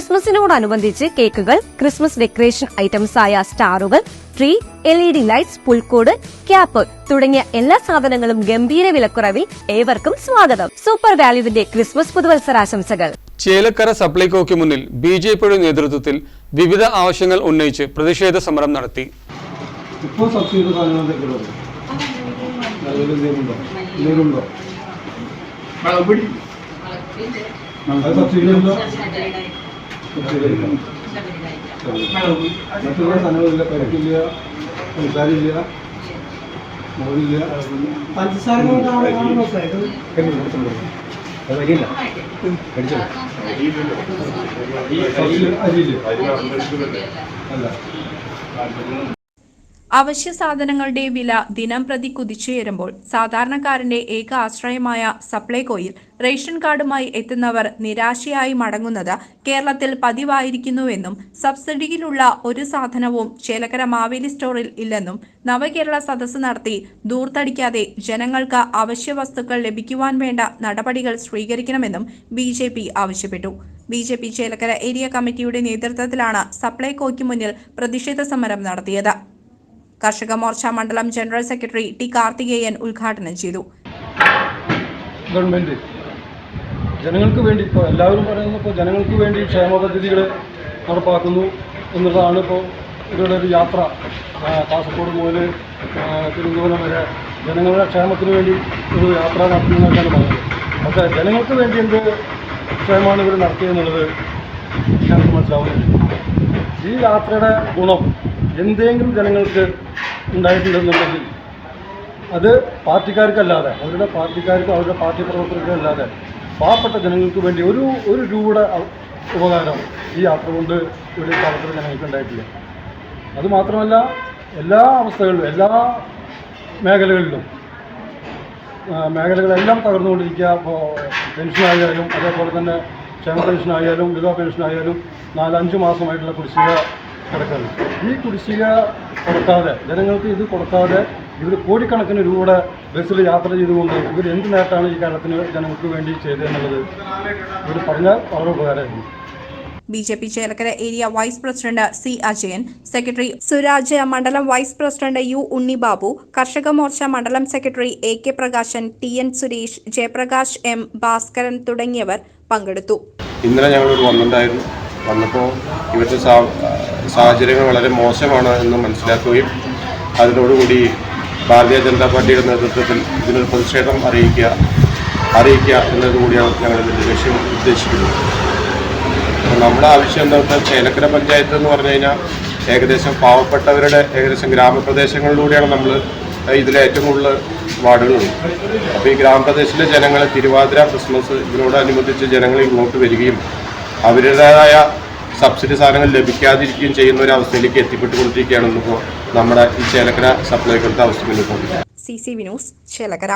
ക്രിസ്മസിനോടനുബന്ധിച്ച് കേക്കുകൾ Christmas decoration items ആയ സ്റ്റാറുകൾ tree L E D lights പുൽക്കൂട് ക്യാപ്പ് തുടങ്ങിയ എല്ലാ സാധനങ്ങളും ഗംഭീര വിലക്കുറവിൽ ഏവർക്കും സ്വാഗതം. സൂപ്പർ വാല്യുവിന്റെ ക്രിസ്മസ് പുതുവത്സരാശംസകൾ. ചേലക്കര സപ്ലൈകോയ്ക്ക് മുന്നിൽ ബി ജെ പിയുടെ നേതൃത്വത്തിൽ വിവിധ ആവശ്യങ്ങൾ ഉന്നയിച്ച് പ്രതിഷേധ സമരം നടത്തി. ഇപ്പോൾ സബ്സിഡി സാധനങ്ങളൊക്കെ മറ്റുള്ള സ്ഥലങ്ങളില്ല പരിക്കില്ല പഞ്ചസാരയില്ല മോരില്ല. പഞ്ചസാര സബ്സിഡി അരിയില്ല. അല്ല. അവശ്യ സാധനങ്ങളുടെ വില ദിനം പ്രതി കുതിച്ചുയരുമ്പോൾ സാധാരണക്കാരന്റെ ഏക ആശ്രയമായ സപ്ലൈകോയിൽ റേഷൻ കാർഡുമായി എത്തുന്നവർ നിരാശയായി മടങ്ങുന്നത് കേരളത്തിൽ പതിവായിരിക്കുന്നുവെന്നും സബ്സിഡിയിലുള്ള ഒരു സാധനവും ചേലക്കര മാവേലി സ്റ്റോറിൽ ഇല്ലെന്നും നവകേരള സദസ്സ് നടത്തി ദൂർത്തടിക്കാതെ ജനങ്ങൾക്ക് അവശ്യ വസ്തുക്കൾ ലഭിക്കുവാൻ വേണ്ട നടപടികൾ സ്വീകരിക്കണമെന്നും ബി ആവശ്യപ്പെട്ടു. B J P Chelakkara area കമ്മിറ്റിയുടെ നേതൃത്വത്തിലാണ് സപ്ലൈകോയ്ക്ക് മുന്നിൽ പ്രതിഷേധ സമരം നടത്തിയത്. കർഷക മോർച്ച മണ്ഡലം ജനറൽ സെക്രട്ടറി ടി കാർത്തികേയൻ ഉദ്ഘാടനം ചെയ്തു. ഗവൺമെന്റ് ജനങ്ങൾക്ക് വേണ്ടി ഇപ്പോൾ എല്ലാവരും പറയുന്നത് ഇപ്പോൾ ജനങ്ങൾക്ക് വേണ്ടി ക്ഷേമ പദ്ധതികൾ നടപ്പാക്കുന്നു എന്നുള്ളതാണ് ഇപ്പോൾ ഇവരുടെ ഒരു യാത്ര. കാസർഗോഡ് മുതൽ തിരുവനന്തപുരം വരെ ജനങ്ങളുടെ ക്ഷേമത്തിന് വേണ്ടി ഒരു യാത്ര നടത്തുന്നതൊക്കെയാണ് പറയുന്നത്. പക്ഷേ ജനങ്ങൾക്ക് വേണ്ടി എന്ത് ക്ഷേമമാണ് ഇവർ നടത്തിയെന്നുള്ളത് ഞങ്ങൾക്ക് മനസ്സിലാവുന്നില്ല. ഈ യാത്രയുടെ ഗുണം എന്തെങ്കിലും ജനങ്ങൾക്ക് ഉണ്ടായിട്ടുണ്ടെന്നുണ്ടെങ്കിൽ അത് പാർട്ടിക്കാർക്കല്ലാതെ അവരുടെ പാർട്ടിക്കാർക്കും അവരുടെ പാർട്ടി പ്രവർത്തകർക്കും അല്ലാതെ പാവപ്പെട്ട ജനങ്ങൾക്ക് വേണ്ടി ഒരു ഒരു രൂപയുടെ ഉപകാരം ഈ യാത്ര കൊണ്ട് ഇവിടെ പാവപ്പെട്ട ജനങ്ങൾക്ക് ഉണ്ടായിട്ടില്ല. അതുമാത്രമല്ല എല്ലാ അവസ്ഥകളിലും എല്ലാ മേഖലകളിലും മേഖലകളെല്ലാം തകർന്നുകൊണ്ടിരിക്കുക. ഇപ്പോൾ പെൻഷനായാലും അതേപോലെ തന്നെ ക്ഷേമ പെൻഷനായാലും വിധവ പെൻഷനായാലും നാലഞ്ച് മാസമായിട്ടുള്ള കുടിശ്ശിക കിടക്കുന്നു ഈ കുടിശ്ശിക കൊടുക്കാതെ ജനങ്ങൾക്ക് ഇത് കൊടുക്കാതെ ഇവർ കോടിക്കണക്കിന് രൂപയുടെ ബസ്സിൽ യാത്ര ചെയ്തുകൊണ്ട് ഇവർ എന്ത് നേട്ടമാണ് ഈ കേരളത്തിന് ജനങ്ങൾക്ക് വേണ്ടി ചെയ്തതെന്നുള്ളത് ഇവർ പറഞ്ഞാൽ വളരെ ഉപകാരമായിരുന്നു. B J P Chelakkara area vice president C Ajayan secretary Suraj മണ്ഡലം vice president U Unnibabu Karshaka Morcha മണ്ഡലം secretary A K Prakashan T N Suresh Jayaprakash M Bhaskaran തുടങ്ങിയവർ പങ്കെടുത്തു. ഇന്നലെ ഞങ്ങളൊരു വന്നിട്ടുണ്ടായിരുന്നു. വന്നപ്പോൾ ഇവർക്ക് സാ സാഹചര്യങ്ങൾ വളരെ മോശമാണ് എന്ന് മനസ്സിലാക്കുകയും അതിനോടുകൂടി ഭാരതീയ ജനതാ പാർട്ടിയുടെ നേതൃത്വത്തിൽ ഇതിനൊരു പ്രതിഷേധം അറിയിക്കുക അറിയിക്കുക എന്നതുകൂടിയാണ് ഞങ്ങൾ ഇതിന്റെ ലക്ഷ്യം ഉദ്ദേശിക്കുന്നത്. നമ്മുടെ ആവശ്യം എന്താ വെച്ചാൽ ചേലക്കര പഞ്ചായത്ത് എന്ന് പറഞ്ഞു കഴിഞ്ഞാൽ ഏകദേശം പാവപ്പെട്ടവരുടെ ഏകദേശം ഗ്രാമപ്രദേശങ്ങളിലൂടെയാണ് നമ്മൾ ഇതിലെ ഏറ്റവും കൂടുതൽ വാർഡുകളുള്ളത് അപ്പോൾ ഈ ഗ്രാമപ്രദേശത്തിലെ ജനങ്ങൾ തിരുവാതിര ക്രിസ്മസ് ഇതിനോടനുബന്ധിച്ച് ജനങ്ങൾ ഇങ്ങോട്ട് വരികയും അവരുടേതായ സബ്സിഡി സാധനങ്ങൾ ലഭിക്കാതിരിക്കുകയും ചെയ്യുന്ന ഒരു അവസ്ഥയിലേക്ക് എത്തിപ്പെട്ടുകൊണ്ടിരിക്കുകയാണ് ഇന്നിപ്പോൾ നമ്മുടെ ഈ ചേലക്കര സപ്ലൈകളുടെ അവസ്ഥ മുന്നോട്ട് C C V news Chelakkara.